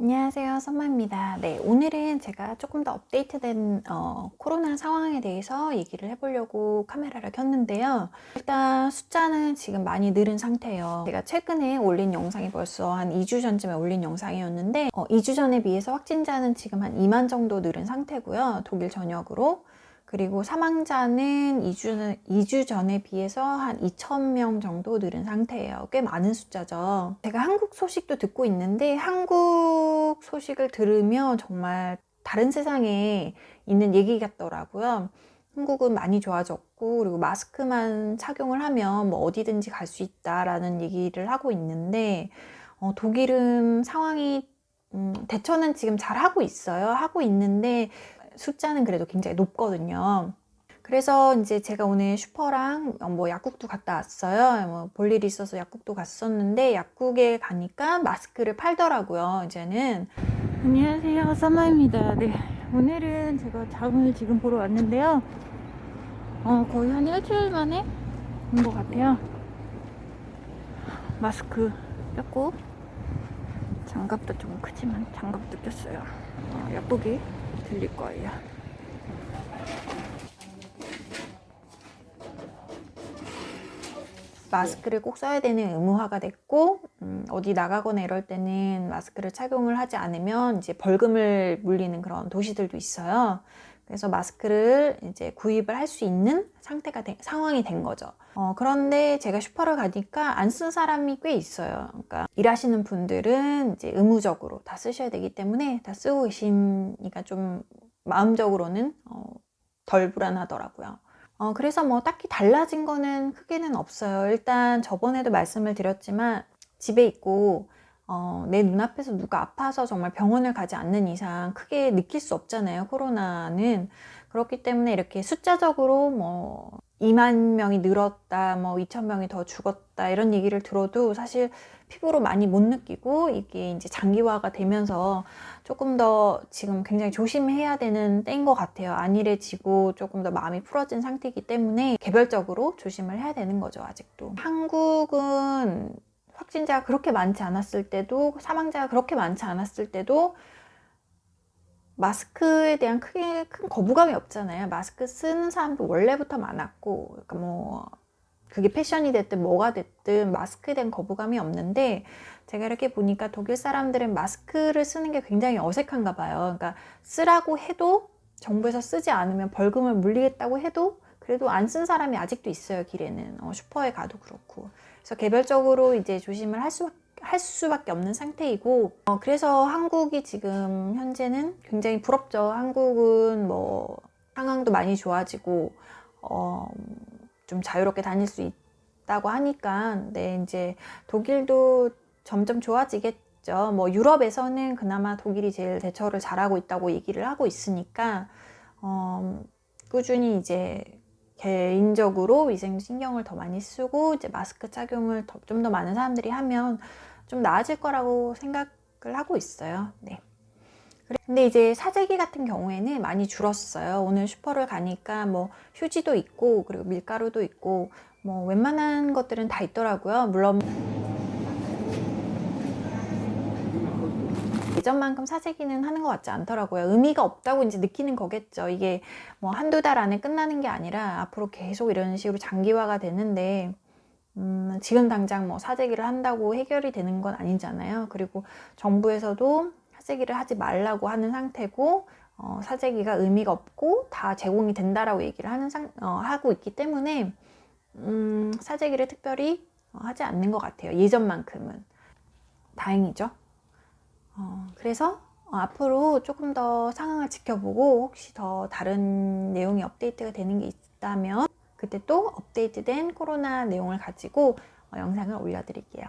안녕하세요. 선마입니다. 네, 오늘은 제가 조금 더 업데이트된 어, 코로나 상황에 대해서 얘기를 해보려고 카메라를 켰는데요. 일단 숫자는 지금 많이 늘은 상태예요. 제가 최근에 올린 영상이 벌써 한 2주 전쯤에 올린 영상이었는데 어, 2주 전에 비해서 확진자는 지금 한 2만 정도 늘은 상태고요. 독일 전역으로. 그리고 사망자는 2주, 2주 전에 비해서 한 2,000명 정도 늘은 상태예요. 꽤 많은 숫자죠. 제가 한국 소식도 듣고 있는데 한국 소식을 들으면 정말 다른 세상에 있는 얘기 같더라고요. 한국은 많이 좋아졌고 그리고 마스크만 착용을 하면 뭐 어디든지 갈 수 있다라는 얘기를 하고 있는데 어, 독일은 상황이 음, 대처는 지금 잘 하고 있어요. 하고 있는데 숫자는 그래도 굉장히 높거든요. 그래서 이제 제가 오늘 슈퍼랑 뭐 약국도 갔다 왔어요. 뭐 볼 일이 있어서 약국도 갔었는데 약국에 가니까 마스크를 팔더라고요. 이제는. 안녕하세요. 썸마입니다. 네. 오늘은 제가 장을 지금 보러 왔는데요. 어, 거의 한 일주일 만에 온 것 같아요. 마스크 꼈고 장갑도 좀 크지만 장갑도 꼈어요. 어, 약국이 들릴 거예요. 마스크를 꼭 써야 되는 의무화가 됐고 음, 어디 나가거나 이럴 때는 마스크를 착용을 하지 않으면 이제 벌금을 물리는 그런 도시들도 있어요. 그래서 마스크를 이제 구입을 할 수 있는 상태가 된, 상황이 된 거죠. 어, 그런데 제가 슈퍼를 가니까 안 쓴 사람이 꽤 있어요. 그러니까 일하시는 분들은 이제 의무적으로 다 쓰셔야 되기 때문에 다 쓰고 계시니까 좀 마음적으로는 어, 덜 불안하더라고요. 어, 그래서 뭐 딱히 달라진 거는 크게는 없어요. 일단 저번에도 말씀을 드렸지만 집에 있고 어, 내 눈앞에서 누가 아파서 정말 병원을 가지 않는 이상 크게 느낄 수 없잖아요. 코로나는. 그렇기 때문에 이렇게 숫자적으로 뭐 2만 명이 늘었다, 뭐 2천 명이 더 죽었다 이런 얘기를 들어도 사실 피부로 많이 못 느끼고 이게 이제 장기화가 되면서 조금 더 지금 굉장히 조심해야 되는 때인 것 같아요. 안일해지고 조금 더 마음이 풀어진 상태이기 때문에 개별적으로 조심을 해야 되는 거죠, 아직도. 한국은 확진자가 그렇게 많지 않았을 때도 사망자가 그렇게 많지 않았을 때도 마스크에 대한 크게 큰 거부감이 없잖아요. 마스크 쓰는 사람도 원래부터 많았고, 그러니까 뭐 그게 패션이 됐든 뭐가 됐든 마스크에 대한 거부감이 없는데 제가 이렇게 보니까 독일 사람들은 마스크를 쓰는 게 굉장히 어색한가 봐요. 그러니까 쓰라고 해도 정부에서 쓰지 않으면 벌금을 물리겠다고 해도 그래도 안 쓴 사람이 아직도 있어요 길에는 어, 슈퍼에 가도 그렇고 그래서 개별적으로 이제 조심을 할 수밖에 할 수밖에 없는 상태이고 어, 그래서 한국이 지금 현재는 굉장히 부럽죠. 한국은 뭐 상황도 많이 좋아지고 어, 좀 자유롭게 다닐 수 있다고 하니까 네 이제 독일도 점점 좋아지겠죠. 뭐 유럽에서는 그나마 독일이 제일 대처를 잘하고 있다고 얘기를 하고 있으니까 어, 꾸준히 이제 개인적으로 위생 신경을 더 많이 쓰고 이제 마스크 착용을 좀 더 많은 사람들이 하면 좀 나아질 거라고 생각을 하고 있어요. 네. 근데 이제 사재기 같은 경우에는 많이 줄었어요. 오늘 슈퍼를 가니까 뭐 휴지도 있고 그리고 밀가루도 있고 뭐 웬만한 것들은 다 있더라고요. 물론 예전만큼 사재기는 하는 것 같지 않더라고요. 의미가 없다고 이제 느끼는 거겠죠. 이게 뭐 한두 달 안에 끝나는 게 아니라 앞으로 계속 이런 식으로 장기화가 되는데 음, 지금 당장 뭐 사재기를 한다고 해결이 되는 건 아니잖아요. 그리고 정부에서도 사재기를 하지 말라고 하는 상태고 어, 사재기가 의미가 없고 다 제공이 된다라고 얘기를 하는 상, 어, 하고 있기 때문에 음, 사재기를 특별히 어, 하지 않는 것 같아요. 예전만큼은 다행이죠. 어, 그래서 어, 앞으로 조금 더 상황을 지켜보고 혹시 더 다른 내용이 업데이트가 되는 게 있다면 그때 또 업데이트된 코로나 내용을 가지고 어, 영상을 올려드릴게요.